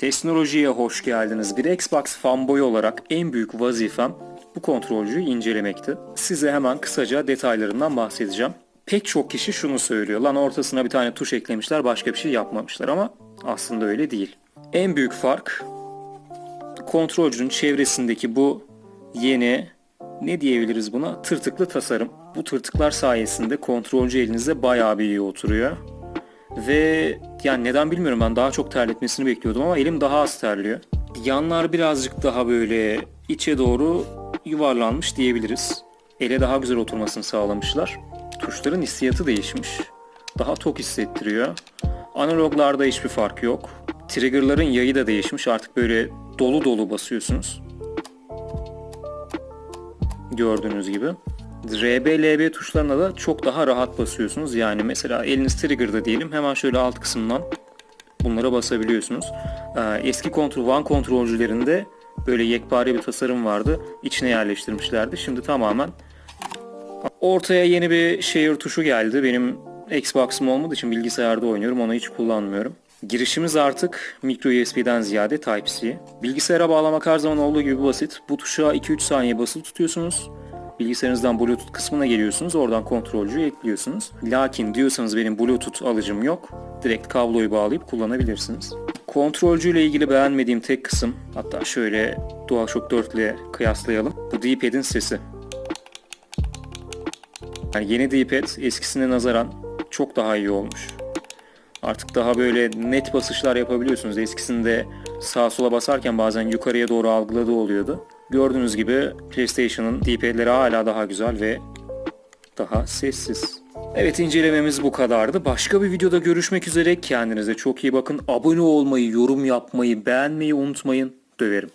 Teknolojiye hoş geldiniz. Bir Xbox fanboy olarak en büyük vazifem bu kontrolcüyü incelemekti. Size hemen kısaca detaylarından bahsedeceğim. Pek çok kişi şunu söylüyor. Lan ortasına bir tane tuş eklemişler başka bir şey yapmamışlar ama aslında öyle değil. En büyük fark kontrolcünün çevresindeki bu yeni ne diyebiliriz buna? Tırtıklı tasarım. Bu tırtıklar sayesinde kontrolcü elinize bayağı bir iyi oturuyor. Ve yani neden bilmiyorum ben daha çok terletmesini bekliyordum ama elim daha az terliyor. Yanlar birazcık daha böyle içe doğru yuvarlanmış diyebiliriz. Ele daha güzel oturmasını sağlamışlar. Tuşların hissiyatı değişmiş. Daha tok hissettiriyor. Analoglarda hiçbir fark yok. Trigger'ların yayı da değişmiş. Artık böyle dolu dolu basıyorsunuz. Gördüğünüz gibi. RB, LB tuşlarına da çok daha rahat basıyorsunuz. Yani mesela eliniz trigger'da diyelim hemen şöyle alt kısımdan bunlara basabiliyorsunuz. Ee, eski kontrol One kontrolcülerinde böyle yekpare bir tasarım vardı. İçine yerleştirmişlerdi. Şimdi tamamen ortaya yeni bir share tuşu geldi. Benim Xbox'ım olmadığı için bilgisayarda oynuyorum. Onu hiç kullanmıyorum. Girişimiz artık micro USB'den ziyade Type-C. Bilgisayara bağlamak her zaman olduğu gibi basit. Bu tuşa 2-3 saniye basılı tutuyorsunuz. Bilgisayarınızdan Bluetooth kısmına geliyorsunuz. Oradan kontrolcüyü ekliyorsunuz. Lakin diyorsanız benim Bluetooth alıcım yok. Direkt kabloyu bağlayıp kullanabilirsiniz. Kontrolcüyle ilgili beğenmediğim tek kısım hatta şöyle DualShock 4 ile kıyaslayalım. Bu D-pad'in sesi. Yani yeni D-pad eskisine nazaran çok daha iyi olmuş. Artık daha böyle net basışlar yapabiliyorsunuz. Eskisinde sağa sola basarken bazen yukarıya doğru algıladığı oluyordu. Gördüğünüz gibi PlayStation'ın D-pad'leri hala daha güzel ve daha sessiz. Evet incelememiz bu kadardı. Başka bir videoda görüşmek üzere. Kendinize çok iyi bakın. Abone olmayı, yorum yapmayı, beğenmeyi unutmayın. Döverim.